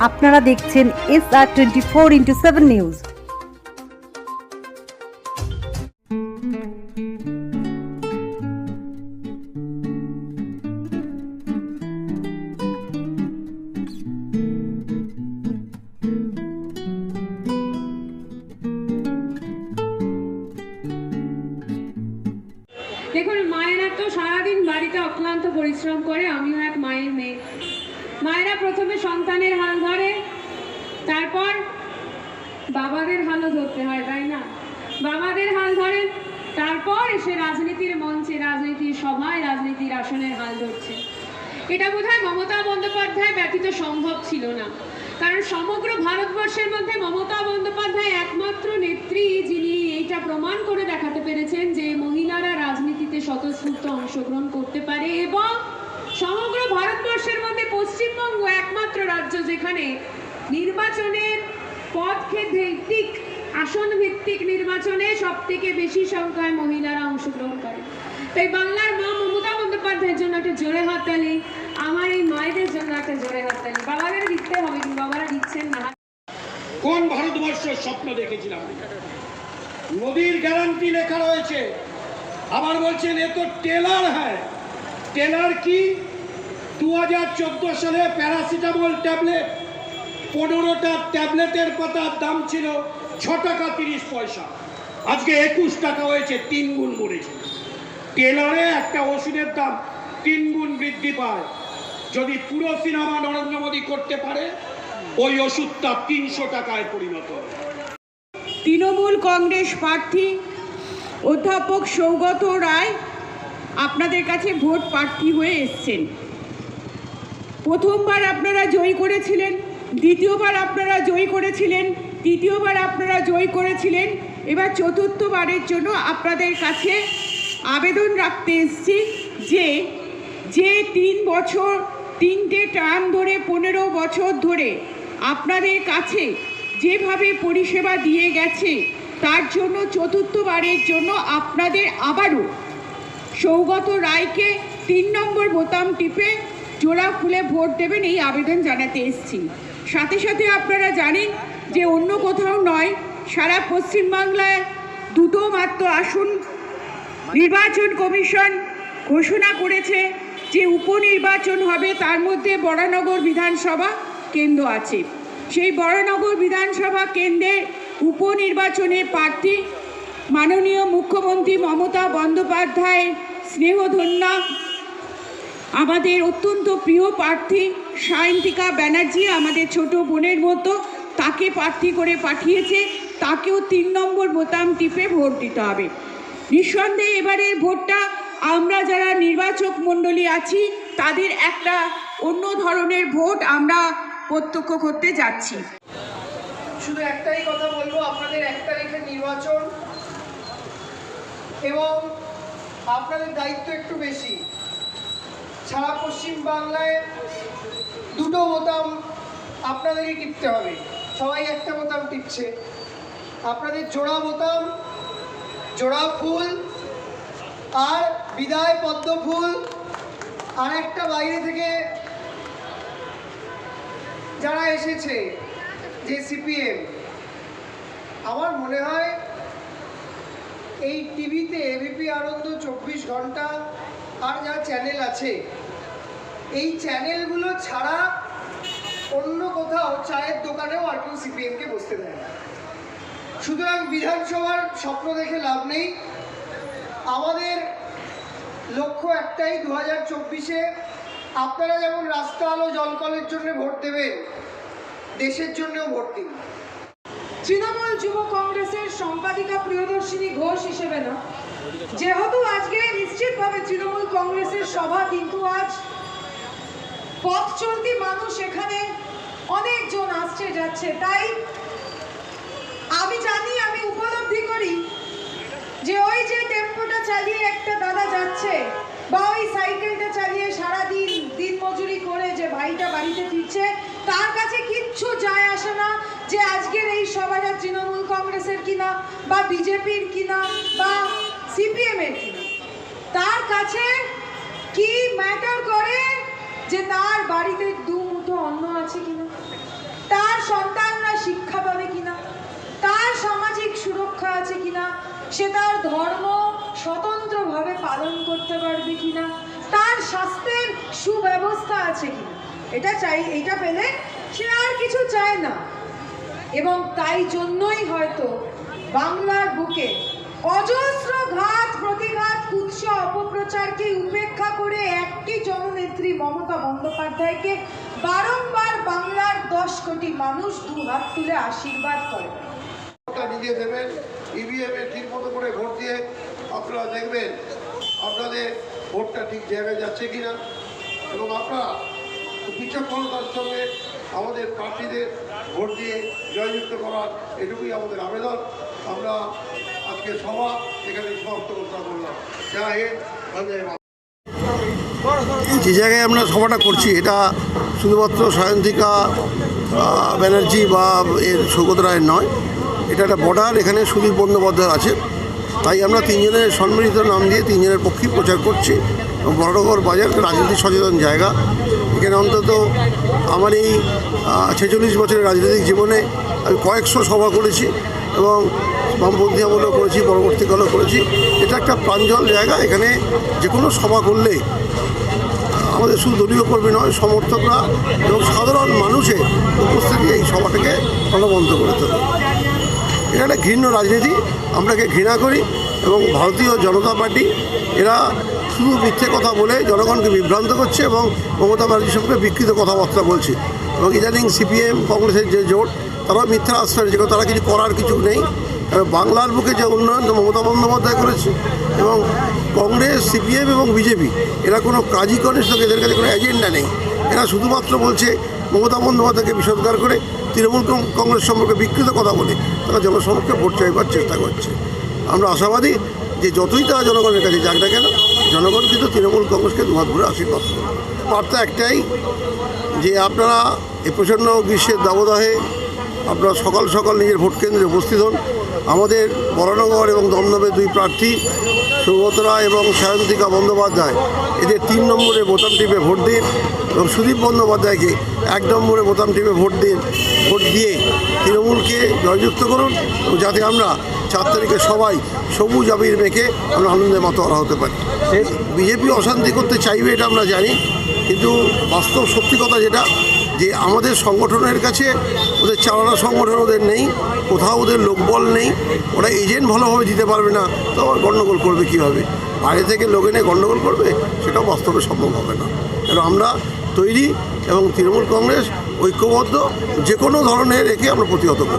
আপনারা দেখছেন S R twenty four into seven news দেখুন, মায়েরা তো সারাদিন বাড়িতে অক্লান্ত পরিশ্রম করে মেয়ে মায়েরা প্রথমে সন্তানের হাল ধরে, তারপর বাবাদের হালও ধরতে হয়, তাই না? বাবাদের হাল ধরেন তারপর এসে রাজনীতির মঞ্চে, রাজনীতির সভায়, রাজনীতির আসনের হাল ধরছে। এটা বোধহয় মমতা বন্দ্যোপাধ্যায় ব্যতীত সম্ভব ছিল না। কারণ সমগ্র ভারতবর্ষের মধ্যে মমতা বন্দ্যোপাধ্যায় একমাত্র নেত্রী যিনি এইটা প্রমাণ করে দেখাতে পেরেছেন যে মহিলারা রাজনীতিতে স্বতঃস্ফূর্ত অংশগ্রহণ করতে পারে এবং সমগ্র ভারতবর্ষের মধ্যে পশ্চিমবঙ্গ একমাত্র রাজ্য যেখানে নির্বাচনের পদ ভিত্তিক আসন ভিত্তিক নির্বাচনে সব থেকে বেশি সংখ্যায় মহিলারা অংশগ্রহণ করে। তাই বাংলার মা মমতা বন্দ্যোপাধ্যায়ের জন্য একটা জোরে হাততালি, আমার এই মায়েদের জন্য একটা জোরে হাততালি। বাবাদের দিতে হবে বাবারা দিচ্ছেন না। কোন ভারতবর্ষের স্বপ্ন দেখেছিলাম? নদীর গ্যারান্টি লেখা রয়েছে। আবার বলছেন, এ তো টেলার হ্যাঁ টেলার কি? দু হাজার চোদ্দ সালে প্যারাসিটামল ট্যাবলেট, পনেরোটা ট্যাবলেটের পাতার দাম ছিল ছ টাকা তিরিশ পয়সা। আজকে একুশ টাকা হয়েছে, তিন গুণ বেড়েছে। টেলারে একটা ওষুধের দাম তিন গুণ বৃদ্ধি পায়। যদি পুরো সিনেমা নরেন্দ্র মোদী করতে পারে, ওই ওষুধটা তিনশো টাকায় পরিণত হবে। তৃণমূল কংগ্রেস প্রার্থী অধ্যাপক সৌগত রায় আপনাদের কাছে ভোট প্রার্থী হয়ে এসছেন। প্রথমবার আপনারা জয়ী করেছিলেন, দ্বিতীয়বার আপনারা জয়ী করেছিলেন, তৃতীয়বার আপনারা জয়ী করেছিলেন, এবার চতুর্থবারের জন্য আপনাদের কাছে আবেদন রাখতে এসেছি যে যে তিন বছর, তিনটে টার্ম ধরে, পনেরো বছর ধরে আপনাদের কাছে যেভাবে পরিষেবা দিয়ে গেছে, তার জন্য চতুর্থবারের জন্য আপনাদের আবারও সৌগত রায়কে তিন নম্বর বোতাম টিপে জোড়া খুলে ভোট দেবেন এই আবেদন জানাতে এসেছি। সাথে সাথে আপনারা জানেন যে অন্য কোথাও নয়, সারা পশ্চিমবাংলায় দুটো মাত্র আসন নির্বাচন কমিশন ঘোষণা করেছে যে উপনির্বাচন হবে, তার মধ্যে বরানগর বিধানসভা কেন্দ্র আছে। সেই বরানগর বিধানসভা কেন্দ্রের উপনির্বাচনে প্রার্থী মাননীয় মুখ্যমন্ত্রী মমতা বন্দ্যোপাধ্যায়, স্নেহধন্যা আমাদের অত্যন্ত প্রিয় প্রার্থী সায়ন্তিকা ব্যানার্জি, আমাদের ছোট বোনের মতো তাকে প্রার্থী করে পাঠিয়েছে। তাকেও তিন নম্বর বোতাম টিপে ভোট দিতে হবে। নিঃসন্দেহে এবারের ভোটটা আমরা যারা নির্বাচক মণ্ডলী আছি, তাদের একটা অন্য ধরনের ভোট আমরা প্রত্যক্ষ করতে যাচ্ছি। শুধু একটাই কথা বলব, আপনাদের এক তারিখে নির্বাচন এবং আপনাদের দায়িত্ব একটু বেশি। সারা পশ্চিম বাংলায় দুটো বোতাম আপনাদেরই টিপতে হবে। সবাই একটা বোতাম টিপছে। আপনাদের জোড়া বোতাম, জোড়া ফুল আর বিদায় পদ্ম ফুল আর একটা বাইরে থেকে যারা এসেছে, যে সিপিএম, আমার মনে হয় এই টিভিতে এবিপি আনন্দ চব্বিশ ঘণ্টা আর যা চ্যানেল আছে, এই চ্যানেলগুলো ছাড়া অন্য কোথাও চায়ের দোকানেও আর কেউ সিপিএমকে বসতে দেয় না। সুতরাং বিধানসভার স্বপ্ন দেখে লাভ নেই। আমাদের লক্ষ্য একটাই দু হাজার চব্বিশে আপনারা যেমন রাস্তা আলো জলকলের জন্য ভোট দেবেন, দেশের জন্যও ভোট দিন। তৃণমূল যুব কংগ্রেসের সম্পাদিকা প্রিয়দর্শিনী ঘোষ হিসেবে না। যেহেতু আজকে নিশ্চিতভাবে তৃণমূল কংগ্রেসের সভা, কিন্তু আজ পথ চলতি মানুষ এখানে অনেকজন আসছে, যাচ্ছে। তাই আমি জানি, আমি উপলব্ধি করি যে ওই যে টেম্পোটা চালিয়ে একটা দাদা যাচ্ছে বা ওই সাইকেলটা চালিয়ে সারাদিন দিন মজুরি করে যে ভাইটা বাড়িতে ফিরছে, তার কাছে কিচ্ছু কংগ্রেসের কিনা, বা বিজেপির কিনা, বা সিপিএমের কিনা। তার কাছে কি ম্যাটার করে যে তার বাড়িতে দু মুঠো অন্ন আছে কিনা? তার সন্তানরা শিক্ষা পাবে কিনা? তার সামাজিক সুরক্ষা আছে কিনা? সে তার ধর্ম স্বতন্ত্রভাবে পালন করতে পারবে কিনা? তার স্বাস্থ্যের সুব্যবস্থা আছে কিনা? এটা চাই এটা পেলে সে আর কিছু চায় না। এবং তাই জন্যই হয়তো বাংলার বুকে অজস্র ঘাত, প্রতিঘাত, কুৎস অপপ্রচারকে উপেক্ষা করে একটি জননেত্রী মমতা বন্দ্যোপাধ্যায়কে বারংবার বাংলার দশ কোটি মানুষ দু হাত তুলে আশীর্বাদ করে। নিজে দেবেন ইভিএম এ ঠিক মতো করে ভোট দিয়ে আপনারা দেখবেন আপনাদের ভোটটা ঠিক জায়গায় যাচ্ছে কিনা এবং আপনারা বিচক্ষণতার সঙ্গে আমাদের প্রার্থীদের ভোট দিয়ে জয়যুক্ত করার এটুকুই আমাদের আবেদন। আমরা আজকে সভা এখানে সমাপ্ত জয় হিন্দ বন্দে মাতরম। যে জায়গায় আমরা সভাটা করছি, এটা শুধুমাত্র সায়ন্তিকা ব্যানার্জি বা এর সৌগত রায়ের নয়, এটা একটা বর্ডার, এখানে সুদীপ বন্দ্যোপাধ্যায় আছে। তাই আমরা তিনজনের সম্মিলিত নাম দিয়ে তিনজনের পক্ষেই প্রচার করছি। এবং বড়নগর বাজার, রাজনীতি সচেতন জায়গা এখানে অন্তত আমার এই ছেচল্লিশ বছরের রাজনৈতিক জীবনে আমি কয়েকশো সভা করেছি এবং বামপন্থী আমলেও করেছি, পরবর্তীকালেও করেছি। এটা একটা প্রাঞ্জল জায়গা। এখানে যে কোনো সভা করলে, আমাদের শুধু দলীয় কর্মী নয়, সমর্থকরা এবং সাধারণ মানুষের উপস্থিতি এই সভাটাকে প্রাণবন্ত করে তোলে। এটা একটা ঘৃণ্য রাজনীতি। আমরা একে ঘৃণা করি। এবং ভারতীয় জনতা পার্টি, এরা শুধু মিথ্যে কথা বলে জনগণকে বিভ্রান্ত করছে এবং মমতা ব্যানার্জির সঙ্গে বিকৃত কথাবার্তা বলছে। এবং ইদানিং সিপিএম, কংগ্রেসের যে জোট, তারাও মিথ্যা আশ্রয় যে তারা কিছু করার কিছু নেই। বাংলার বুকে যে উন্নয়ন মমতা বন্দ্যোপাধ্যায় করেছে। এবং কংগ্রেস, সিপিএম এবং বিজেপি, এরা কোনো কাজই করে সঙ্গে এদের কাছে কোনো এজেন্ডা নেই। এরা শুধুমাত্র বলছে, মমতা বন্দ্যোপাধ্যায়কে বিষোদ্গার করে তৃণমূল কংগ্রেস সম্পর্কে বিকৃত কথা বলে, তারা জনসমক্ষে ভোট চাইবার চেষ্টা করছে। আমরা আশাবাদী যে যতই তারা জনগণের কাছে যাক না কেন, জনগণ কিন্তু তৃণমূল কংগ্রেসকে দুহাত ভরে আশীর্বাদ বার্তা একটাই যে আপনারা এ প্রচণ্ড গ্রীষ্মের দাবদাহে আপনারা সকাল সকাল নিজের ভোট কেন্দ্রে উপস্থিত হন। আমাদের বরানগর এবং দমদমের দুই প্রার্থী সৌগত রায় এবং সায়ন্তিকা বন্দ্যোপাধ্যায়, এদের তিন নম্বরে বোতাম টিপে ভোট দিন এবং সুদীপ বন্দ্যোপাধ্যায়কে এক নম্বরে বোতাম টিপে ভোট দিন। ভোট দিয়ে তৃণমূলকে জয়যুক্ত করুন যাতে আমরা চার তারিখে সবাই সবুজ আবির মেখে আমরা আনন্দে মাতোয়ারা হতে পারি। বিজেপি অশান্তি করতে চাইবে এটা আমরা জানি, কিন্তু বাস্তব সত্যি কথা যেটা, যে আমাদের সংগঠনের কাছে ওদের চালানা সংগঠন ওদের নেই, কোথাও ওদের লোকবল নেই, ওরা এজেন্ট ভালোভাবে দিতে পারবে না, তো আবার গণ্ডগোল করবে কীভাবে? বাইরে থেকে লোক এনে গণ্ডগোল করবে? সেটাও বাস্তবে সম্ভব হবে না। কারণ আমরা তৈরি এবং তৃণমূল কংগ্রেস ঐক্যবদ্ধ যে কোনো ধরনের একে আমরা প্রতিহত করব।